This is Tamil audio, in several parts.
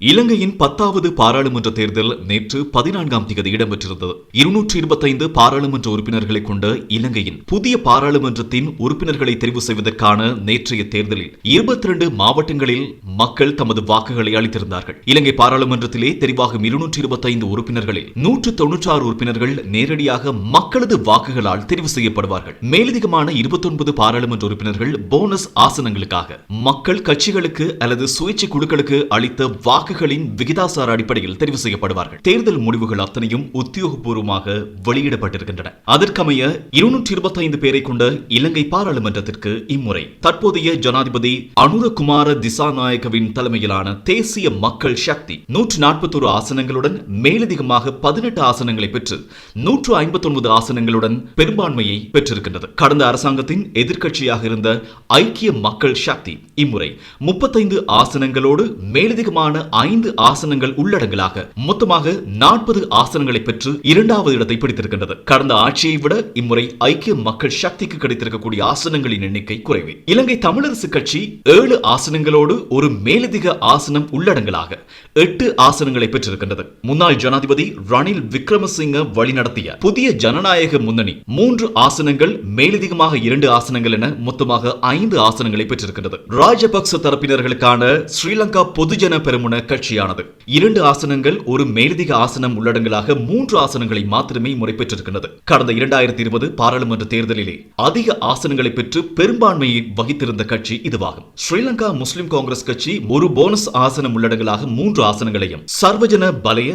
இலங்கையின் பத்தாவது பாராளுமன்ற தேர்தல் நேற்று பதினான்காம் தேதி இடம்பெற்றிருந்தது. இருநூற்றி இருபத்தைந்து பாராளுமன்ற உறுப்பினர்களை கொண்ட இலங்கையின் புதிய பாராளுமன்றத்தின் உறுப்பினர்களை தெரிவு செய்வதற்கான நேற்றைய தேர்தலில் இருபத்தி இரண்டு மாவட்டங்களில் மக்கள் தமது வாக்குகளை அளித்திருந்தார்கள். இலங்கை பாராளுமன்றத்திலே தெரிவாகும் இருநூற்றி இருபத்தைந்து உறுப்பினர்களில் நூற்று தொன்னூற்றாறு உறுப்பினர்கள் நேரடியாக மக்களது வாக்குகளால் தெரிவு செய்யப்படுவார்கள். மேலதிகமான இருபத்தொன்பது பாராளுமன்ற உறுப்பினர்கள் போனஸ் ஆசனங்களுக்காக மக்கள் கட்சிகளுக்கு அல்லது சுயேட்சை குழுக்களுக்கு அளித்த வாக்கு வாக்குகளின் விகிதாசார அடிப்படையில் தெரிவு செய்யப்படுவார்கள். தேர்தல் முடிவுகள் அத்தனையும் உத்தியோகபூர்வமாக வெளியிடப்பட்டிருக்கின்றன. அதற்கமைய இருநூற்றி இருபத்தி ஐந்து பேரை கொண்ட இலங்கை பாராளுமன்றத்திற்கு இம்முறை தற்போதைய ஜனாதிபதி அனுரகுமார திசாநாயகவின் தலைமையிலான தேசிய மக்கள் சக்தி நூற்று நாற்பத்தோரு ஆசனங்களுடன் மேலதிகமாக பதினெட்டு ஆசனங்களை பெற்று நூற்று ஐம்பத்தி ஒன்பது ஆசனங்களுடன் பெரும்பான்மையை பெற்றிருக்கின்றது. கடந்த அரசாங்கத்தின் எதிர்க்கட்சியாக இருந்த ஐக்கிய மக்கள் சக்தி இம்முறை முப்பத்தைந்து ஆசனங்களோடு மேலதிகமான ஐந்து ஆசனங்கள் உள்ளடங்கலாக. மொத்தமாக நாற்பது ஆசனங்களை பெற்று இரண்டாவது இடத்தை பிடித்திருக்கின்றது. கடந்த ஆட்சியை விட இம்முறை ஐக்கிய மக்கள் சக்திக்கு கிடைத்திருக்கக்கூடிய ஆசனங்களின் எண்ணிக்கை குறைவு. இலங்கை தமிழரசு கட்சி ஏழு ஆசனங்களோடு ஒரு மேலதிக ஆசனம் உள்ளடங்கலாக எட்டு ஆசனங்களை பெற்றிருக்கின்றது. முன்னாள் ஜனாதிபதி ரணில் விக்ரமசிங்க வழிநடத்திய புதிய ஜனநாயக முன்னணி மூன்று ஆசனங்கள் மேலதிகமாக இரண்டு ஆசனங்கள் என மொத்தமாக ஐந்து ஆசனங்களை பெற்றிருக்கின்றது. ராஜபக்ச தரப்பினர்களுக்கான ஸ்ரீலங்கா பொதுஜன பெருமுன கட்சியானது இரண்டு ஆசனங்கள் ஒரு மேலதிக ஆசனம் உள்ளடங்கலாக மூன்று ஆசனங்களை மாத்திரமே முறை பெற்றிருக்கின்றது கடந்த இரண்டாயிரத்தி இருபது பாராளுமன்ற தேர்தலிலே அதிக ஆசனங்களை பெற்று பெரும்பான்மையை வகித்திருந்த கட்சி இதுவாகும். ஸ்ரீலங்கா முஸ்லிம் காங்கிரஸ் கட்சி ஒரு போனஸ் ஆசனம் உள்ளடங்கலாக மூன்று ஆசனங்களையும் சர்வஜன பலய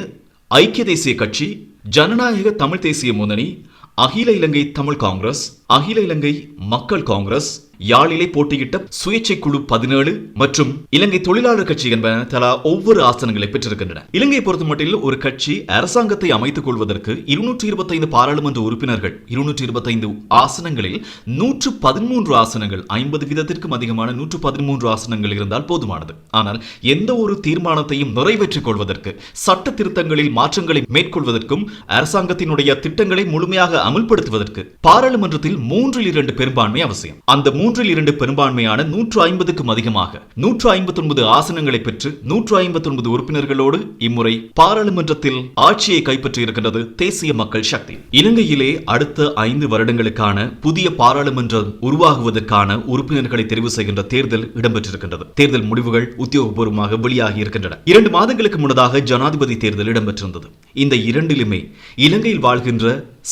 ஐக்கிய தேசிய கட்சி ஜனநாயக தமிழ் தேசிய முன்னணி அகில இலங்கை தமிழ் காங்கிரஸ் அகில இலங்கை மக்கள் காங்கிரஸ் யாழிலே போட்டியிட்ட சுயேட்சை குழு பதினேழு மற்றும் இலங்கை தொழிலாளர் கட்சி என்பன தலா ஒவ்வொரு ஆசனங்களை பெற்றிருக்கின்றன. இலங்கையை பொறுத்தமட்டில் ஒரு கட்சி அரசாங்கத்தை அமைத்துக் கொள்வதற்கு இருநூற்றி இருபத்தைந்து பாராளுமன்ற உறுப்பினர்கள் இருநூற்றி இருபத்தைந்து ஆசனங்களில் நூற்று பதிமூன்று ஆசனங்கள் ஐம்பது வீதத்திற்கும் அதிகமான நூற்று பதிமூன்று ஆசனங்கள் இருந்தால் போதுமானது. ஆனால் எந்த ஒரு தீர்மானத்தையும் நிறைவேற்றிக் கொள்வதற்கு சட்ட திருத்தங்களில் மாற்றங்களை மேற்கொள்வதற்கும் அரசாங்கத்தினுடைய திட்டங்களை முழுமையாக அமுல்படுத்துவதற்கு பாராளுமன்றத்தில் மூன்றில் இரண்டு பெரும்பான்மை அவசியம். அந்த மூன்றில் இரண்டு பெரும்பான்மையான நூற்று ஐம்பதுக்கும் அதிகமாக நூற்று ஐம்பத்தி ஒன்பது ஆசனங்களை பெற்று நூற்று ஐம்பத்தி ஒன்பது உறுப்பினர்களோடு இம்முறை பாராளுமன்றத்தில் ஆட்சியை கைப்பற்றியிருக்கின்றது தேசிய மக்கள் சக்தி. இலங்கையிலே அடுத்த ஐந்து வருடங்களுக்கான புதிய பாராளுமன்றம் உருவாகுவதற்கான உறுப்பினர்களை தெரிவு செய்கின்ற தேர்தல் இடம்பெற்றிருக்கின்றது. தேர்தல் முடிவுகள் உத்தியோகபூர்வமாக வெளியாகி இருக்கின்றன இரண்டு மாதங்களுக்கு முன்னதாக ஜனாதிபதி தேர்தல் இடம்பெற்றிருந்தது. இந்த இரண்டிலுமே இலங்கையில் வாழ்கின்ற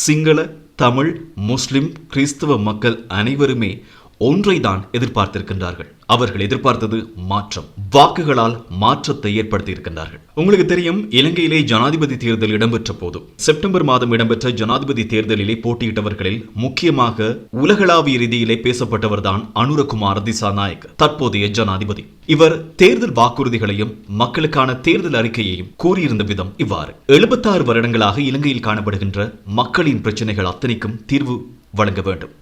சிங்கள தமிழ் முஸ்லிம் கிறிஸ்தவ மக்கள் அனைவருமே ஒன்றைதான் எதிர்பார்த்திருக்கின்றார்கள். அவர்கள் எதிர்பார்த்தது மாற்றம். வாக்குகளால் மாற்றத்தை ஏற்படுத்தி இருக்கின்றார்கள் உங்களுக்கு தெரியும் இலங்கையிலே ஜனாதிபதி தேர்தல் இடம்பெற்ற போது செப்டம்பர் மாதம் இடம்பெற்ற ஜனாதிபதி தேர்தலிலே போட்டியிட்டவர்களில் முக்கியமாக உலகளாவிய ரீதியிலே பேசப்பட்டவர்தான் அனுரகுமார் திசாநாயக் தற்போதைய ஜனாதிபதி. இவர் தேர்தல் வாக்குறுதிகளையும் மக்களுக்கான தேர்தல் அறிக்கையையும் கூறியிருந்த விதம் இவ்வாறு. எழுபத்தாறு வருடங்களாக இலங்கையில் காணப்படுகின்ற மக்களின் பிரச்சனைகள் அத்தனைக்கும் தீர்வு வழங்க வேண்டும்.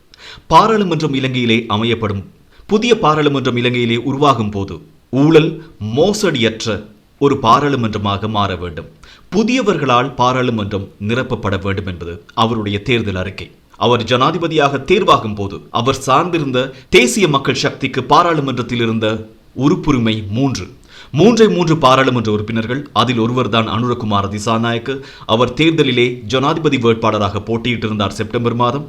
பாராளுமன்றம் இலங்கையிலே அமையப்படும் புதிய பாராளுமன்றம் இலங்கையிலே உருவாகும் போது ஊழல் மோசடியற்ற ஒரு பாராளுமன்றமாக மாற வேண்டும். புதியவர்களால் பாராளுமன்றம் நிரப்பப்பட வேண்டும் என்பது அவருடைய தேர்தல் அறிக்கை. அவர் ஜனாதிபதியாக தேர்வாகும் போது அவர் சார்ந்திருந்த தேசிய மக்கள் சக்திக்கு பாராளுமன்றத்தில் இருந்த உறுப்புரிமை மூன்று. மூன்றை மூன்று பாராளுமன்ற உறுப்பினர்கள் அதில் ஒருவர்தான் அனுரகுமார் திசாநாயக்கு. அவர் தேர்தலிலே ஜனாதிபதி வேட்பாளராக போட்டியிட்டிருந்தார் செப்டம்பர் மாதம்.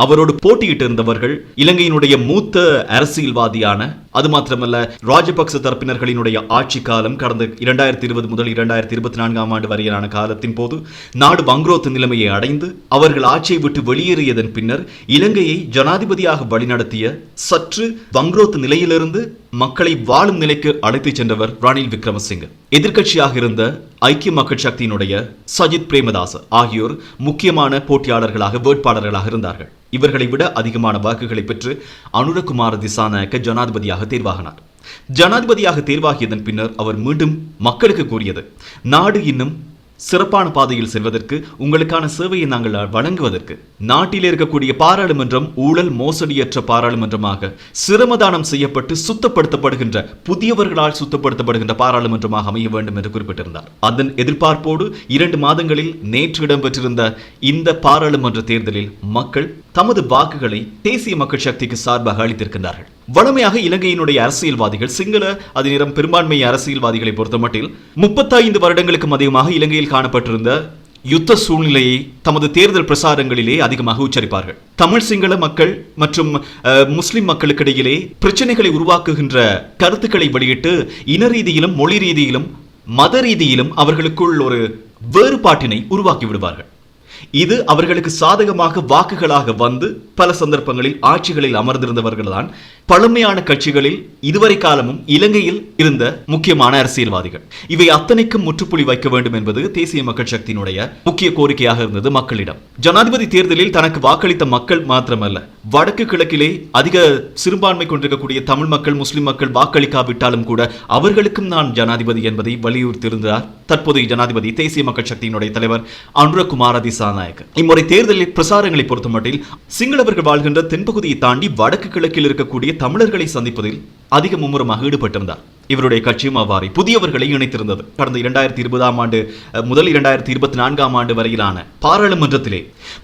அவரோடு போட்டியிட்டு இருந்தவர்கள் இலங்கையினுடைய மூத்த அரசியல்வாதியான அது மாத்திரமல்ல ராஜபக்ச தரப்பினர்களினுடைய ஆட்சி காலம் கடந்த இரண்டாயிரத்தி இருபது முதல் இரண்டாயிரத்தி இருபத்தி நான்காம் ஆண்டு வரையிலான காலத்தின் போது நாடு வங்குரோத்து நிலைமையை அடைந்து அவர்கள் ஆட்சியை விட்டு வெளியேறியதன் பின்னர் இலங்கையை ஜனாதிபதியாக வழிநடத்திய சற்று வங்குரோத்து நிலையிலிருந்து மக்களை வாழும் நிலைக்கு அழைத்துச் சென்றவர் ரணில் விக்ரமசிங்க. எதிர்கட்சியாக இருந்த ஐக்கிய மக்கள் சக்தியினுடைய சஜித் பிரேமதாச ஆகியோர் முக்கியமான போட்டியாளர்களாக வேட்பாளர்களாக இருந்தார்கள். இவர்களை விட அதிகமான வாக்குகளை பெற்று அனுரகுமார திசாநாயக்க ஜனாதிபதியாக தேர்வாகினார். ஜனாதிபதியாக தேர்வாகியதன் பின்னர் அவர் மீண்டும் மக்களுக்கு கூறியது நாடு இன்னும் சிறப்பான பாதையில் செல்வதற்கு உங்களுக்கான சேவையை நாங்கள் வழங்குவதற்கு நாட்டில் இருக்கக்கூடிய பாராளுமன்றம் ஊழல் மோசடியற்ற பாராளுமன்றமாக சிரமதானம் செய்யப்பட்டு சுத்தப்படுத்தப்படுகின்ற புதியவர்களால் சுத்தப்படுத்தப்படுகின்ற பாராளுமன்றமாக அமைய வேண்டும் என்று குறிப்பிட்டிருந்தார். அதன் எதிர்பார்ப்போடு இரண்டு மாதங்களில் நேற்று இடம்பெற்றிருந்த இந்த பாராளுமன்ற தேர்தலில் மக்கள் தமது வாக்குகளை தேசிய மக்கள் சக்திக்கு சார்பாக அளித்திருக்கின்றார்கள். வழமையாக இலங்கையினுடைய அரசியல்வாதிகள் சிங்கள அதிநிறம் பெரும்பான்மை அரசியல்வாதிகளை பொறுத்தமட்டில் முப்பத்தைந்து வருடங்களுக்கும் அதிகமாக இலங்கையில் காணப்பட்டிருந்த யுத்த சூழ்நிலையை தமது தேர்தல் பிரசாரங்களிலே அதிகமாக உச்சரிப்பார்கள். தமிழ் சிங்கள மக்கள் மற்றும் முஸ்லிம் மக்களுக்கிடையிலே பிரச்சனைகளை உருவாக்குகின்ற கருத்துக்களை வெளியிட்டு இன ரீதியிலும் மொழி ரீதியிலும் மத ரீதியிலும் அவர்களுக்குள் ஒரு வேறுபாட்டினை உருவாக்கி விடுவார்கள். இது அவர்களுக்கு சாதகமாக வாக்குகளாக வந்து பல சந்தர்ப்பங்களில் ஆட்சிகளில் அமர்ந்திருந்தவர்கள்தான். பழமையான கட்சிகளில் இதுவரை காலமும் இலங்கையில் இருந்த முக்கியமான அரசியல்வாதிகள். இவை அத்தனைக்கும் முற்றுப்புள்ளி வைக்க வேண்டும் என்பது தேசிய மக்கள் சக்தியினுடைய முக்கிய கோரிக்கையாக இருந்தது மக்களிடம். ஜனாதிபதி தேர்தலில் தனக்கு வாக்களித்த மக்கள் மாத்திரமல்ல. வடக்கு கிழக்கிலே அதிக சிறுபான்மை கொண்டிருக்கக்கூடிய தமிழ் மக்கள் முஸ்லிம் மக்கள் வாக்களிக்காவிட்டாலும் கூட அவர்களுக்கும் நான் ஜனாதிபதி என்பதை வலியுறுத்தியிருந்தார். தற்போதைய ஜனாதிபதி தேசிய மக்கள் சக்தியினுடைய தலைவர் அனுரகுமார திசாநாயக் இம்முறை தேர்தலில் பிரசாரங்களை பொறுத்தமட்டில் சிங்களவர்கள் வாழ்கின்ற தென்பகுதியை தாண்டி வடக்கு கிழக்கில் இருக்கக்கூடிய தமிழர்களை சந்திப்பதில் அதிக மும்முரமாக ஈடுபட்டிருந்தார். இவருடைய கட்சியும் அவ்வாறு. புதியவர்களை இணைத்திருந்தது. கடந்த இரண்டாயிரத்தி இருபதாம் ஆண்டு முதல் இரண்டாயிரத்தி இருபத்தி நான்காம் ஆண்டு வரையிலான பாராளுமன்றத்திலே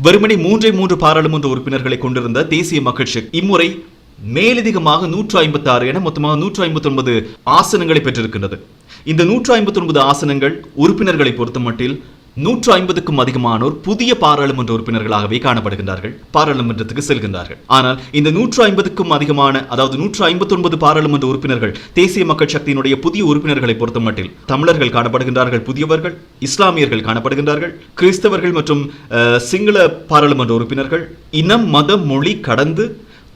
வெறுமனே மூன்றே மூன்று பாராளுமன்ற உறுப்பினர்களை கொண்டிருந்த தேசிய மக்கள் சக்தி இம்முறை மேலதிகமாக நூற்று ஐம்பத்தி ஆறு என மொத்தமாக நூற்று ஐம்பத்தி ஒன்பது ஆசனங்களை பெற்றிருக்கின்றது. இந்த நூற்று ஐம்பத்தி ஒன்பது ஆசனங்கள் உறுப்பினர்களை பொறுத்த மட்டில் நூற்று ஐம்பதுக்கும் அதிகமானோர் புதிய பாராளுமன்ற உறுப்பினர்களாகவே காணப்படுகின்றார்கள். பாராளுமன்றத்துக்கு செல்கின்றார்கள். ஆனால் இந்த நூற்று ஐம்பதுக்கும் அதிகமான அதாவது நூற்று ஐம்பத்தி ஒன்பது பாராளுமன்ற உறுப்பினர்கள் தேசிய மக்கள் சக்தியினுடைய புதிய உறுப்பினர்களை பொறுத்தமட்டில் தமிழர்கள் காணப்படுகின்றார்கள் புதியவர்கள் இஸ்லாமியர்கள் காணப்படுகின்றார்கள் கிறிஸ்தவர்கள் மற்றும் சிங்கள பாராளுமன்ற உறுப்பினர்கள். இனம் மதம் மொழி கடந்து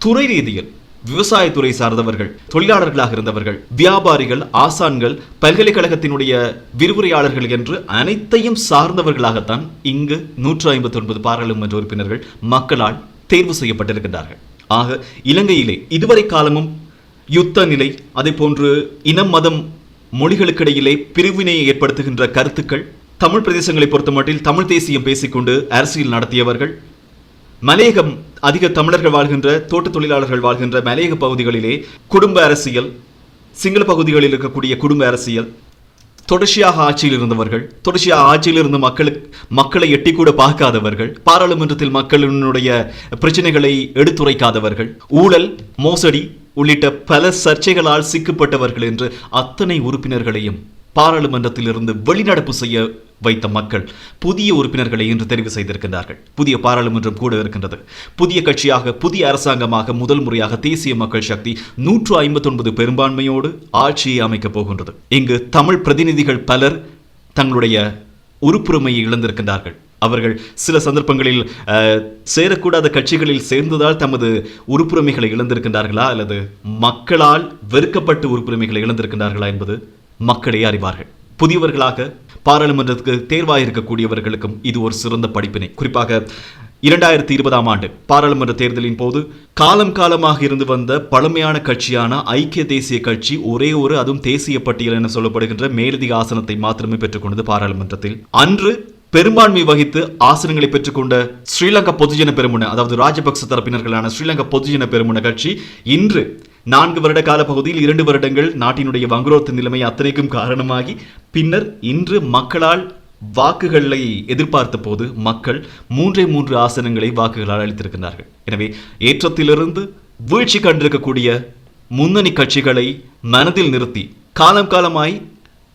துறை ரீதியில் விவசாயத்துறை சார்ந்தவர்கள் தொழிலாளர்களாக இருந்தவர்கள் வியாபாரிகள் ஆசான்கள் பல்கலைக்கழகத்தினுடைய விரிவுரையாளர்கள் என்று அனைத்தையும் சார்ந்தவர்களாகத்தான் இங்கு நூற்று ஐம்பத்தி ஒன்பது பாராளுமன்ற உறுப்பினர்கள் மக்களால் தேர்வு செய்யப்பட்டிருக்கின்றார்கள். ஆக இலங்கையிலே இதுவரை காலமும் யுத்த நிலை அதே போன்று இனம் மதம் மொழிகளுக்கிடையிலே பிரிவினையை ஏற்படுத்துகின்ற கருத்துக்கள் தமிழ் பிரதேசங்களை பொறுத்தமட்டில் தமிழ் தேசியம் பேசிக்கொண்டு அரசியல் நடத்தியவர்கள் மலையகம் அதிக தமிழர்கள் வாழ்கின்ற தோட்ட தொழிலாளர்கள் வாழ்கின்ற மலையக பகுதிகளிலே குடும்ப அரசியல் சிங்கள பகுதிகளில் இருக்கக்கூடிய குடும்ப அரசியல் தொடர்ச்சியாக ஆட்சியில் இருந்தவர்கள் தொடர்ச்சியாக ஆட்சியில் இருந்த மக்களுக்கு மக்களை எட்டி கூட பார்க்காதவர்கள் பாராளுமன்றத்தில் மக்களினுடைய பிரச்சனைகளை எடுத்துரைக்காதவர்கள் ஊழல் மோசடி உள்ளிட்ட பல சர்ச்சைகளால் சிக்கப்பட்டவர்கள் என்று அத்தனை உறுப்பினர்களையும் பாராளுமன்றத்தில் இருந்து வெளிநடப்பு செய்ய வைத்த மக்கள் புதிய உறுப்பினர்களை இன்று தெரிவு செய்திருக்கின்றார்கள். புதிய பாராளுமன்றம் கூட இருக்கின்றது. புதிய கட்சியாக புதிய அரசாங்கமாக முதல் முறையாக தேசிய மக்கள் சக்தி நூற்று ஐம்பத்தொன்பது பெரும்பான்மையோடு ஆட்சியை அமைக்கப் போகின்றது. இங்கு தமிழ் பிரதிநிதிகள் பலர் தங்களுடைய உறுப்புரிமையை இழந்திருக்கின்றார்கள். அவர்கள் சில சந்தர்ப்பங்களில் அஹ், சேரக்கூடாத கட்சிகளில் சேர்ந்ததால் தமது உறுப்புரிமைகளை இழந்திருக்கின்றார்களா அல்லது மக்களால் வெறுக்கப்பட்டு உறுப்புரிமைகளை இழந்திருக்கின்றார்களா என்பது மக்களே அறிவார்கள். புதியவர்களாக பாராளுமன்றத்துக்கு தேர்வாயிருக்கக்கூடியவர்களுக்கும் இது ஒரு சிறந்த படிப்பினை. குறிப்பாக இரண்டாயிரத்தி இருபதாம் ஆண்டு பாராளுமன்ற தேர்தலின் போது காலம் காலமாக இருந்து வந்த பழமையான கட்சியான ஐக்கிய தேசிய கட்சி ஒரே ஒரு அதுவும் தேசிய பட்டியல் என சொல்லப்படுகின்ற மேலதிக ஆசனத்தை மாத்திரமே பெற்றுக்கொண்டது பாராளுமன்றத்தில். அன்று பெரும்பான்மை வகித்து ஆசனங்களை பெற்றுக்கொண்ட ஸ்ரீலங்கா பொதுஜன பெருமுன அதாவது ராஜபக்ச தரப்பினர்களான ஸ்ரீலங்கா பொதுஜன பெருமுன கட்சி இன்று நான்கு வருட கால பகுதியில் இரண்டு வருடங்கள் நாட்டினுடைய வங்குரோத்து நிலைமை அத்தனைக்கும் காரணமாகி பின்னர் இன்று மக்களால் வாக்குகளை எதிர்பார்த்த போது மக்கள் மூன்றே மூன்று ஆசனங்களை வாக்குகளால் அளித்திருக்கிறார்கள் எனவே ஏற்றத்திலிருந்து வீழ்ச்சி கண்டிருக்கக்கூடிய முன்னணி கட்சிகளை மனதில் நிறுத்தி காலம் காலமாய்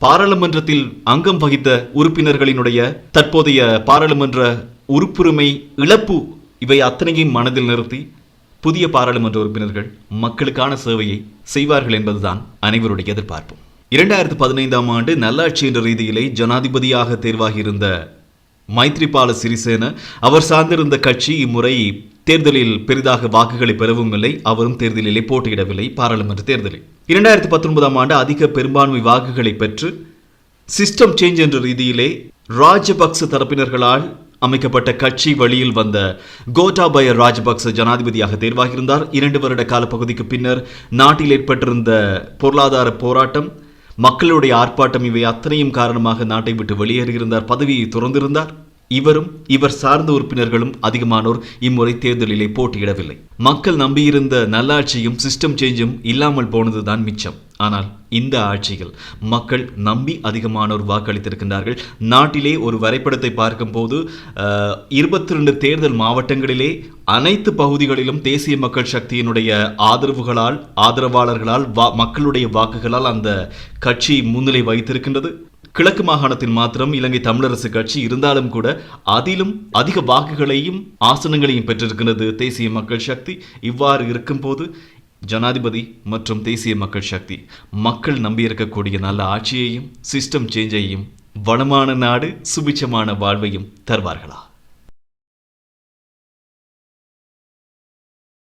பாராளுமன்றத்தில் அங்கம் வகித்த உறுப்பினர்களினுடைய தற்போதைய பாராளுமன்ற உறுப்புரிமை இழப்பு இவை அத்தனையும் மனதில் நிறுத்தி புதிய பாராளுமன்ற உறுப்பினர்கள் மக்களுக்கான சேவையை செய்வார்கள் என்பதுதான் அனைவருடைய எதிர்பார்ப்பும். இரண்டாயிரத்து பதினைந்தாம் ஆண்டு நல்லாட்சி என்ற ரீதியிலே ஜனாதிபதியாக தேர்வாகியிருந்த மைத்ரிபால சிறிசேன அவர் சார்ந்திருந்த கட்சி இம்முறை தேர்தலில் பெரிதாக வாக்குகளை பெறவும் இல்லை அவரும் தேர்தலிலே போட்டியிடவில்லை பாராளுமன்ற தேர்தலில். இரண்டாயிரத்தி பத்தொன்பதாம் ஆண்டு அதிக பெரும்பான்மை வாக்குகளை பெற்று சிஸ்டம் சேஞ்ச் என்ற ரீதியிலே ராஜபக்ச தரப்பினர்களால் அமைக்கப்பட்ட கட்சி வழியில் வந்த கோட்டாபய ராஜபக்ச ஜனாதிபதியாக தேர்வாகியிருந்தார். இரண்டு வருட கால பகுதிக்கு பின்னர் நாட்டில் ஏற்பட்டிருந்த பொருளாதார போராட்டம் மக்களுடைய ஆர்ப்பாட்டம் இவை அத்தனையும் காரணமாக நாட்டை விட்டு வெளியேறியிருந்தார். பதவியை துறந்திருந்தார். இவரும் இவர் சார்ந்த உறுப்பினர்களும் அதிகமானோர் இம்முறை தேர்தலிலே போட்டியிடவில்லை. மக்கள் நம்பியிருந்த நல்லாட்சியும் சிஸ்டம் சேஞ்சும் இல்லாமல் போனதுதான் மிச்சம். ஆனால் இந்த ஆட்சியில் மக்கள் நம்பி அதிகமானோர் வாக்களித்திருக்கின்றார்கள். நாட்டிலே ஒரு வரைபடத்தை பார்க்கும்போது இருபத்தி ரெண்டு தேர்தல் மாவட்டங்களிலே அனைத்து பகுதிகளிலும் தேசிய மக்கள் சக்தியினுடைய ஆதரவுகளால் ஆதரவாளர்களால் வா மக்களுடைய வாக்குகளால் அந்த கட்சி முன்னிலை வைத்திருக்கின்றது கிழக்கு மாகாணத்தில் மாத்திரம் இலங்கை தமிழரசு கட்சி இருந்தாலும் கூட அதிலும் அதிக வாக்குகளையும் ஆசனங்களையும் பெற்றிருக்கிறது தேசிய மக்கள் சக்தி. இவ்வாறு இருக்கும்போது ஜனாதிபதி மற்றும் தேசிய மக்கள் சக்தி. மக்கள் நம்பியிருக்கக்கூடிய நல்ல ஆட்சியையும் சிஸ்டம் சேஞ்சையும் வளமான நாடு சுபிச்சமான வாழ்வையும் தருவார்களா?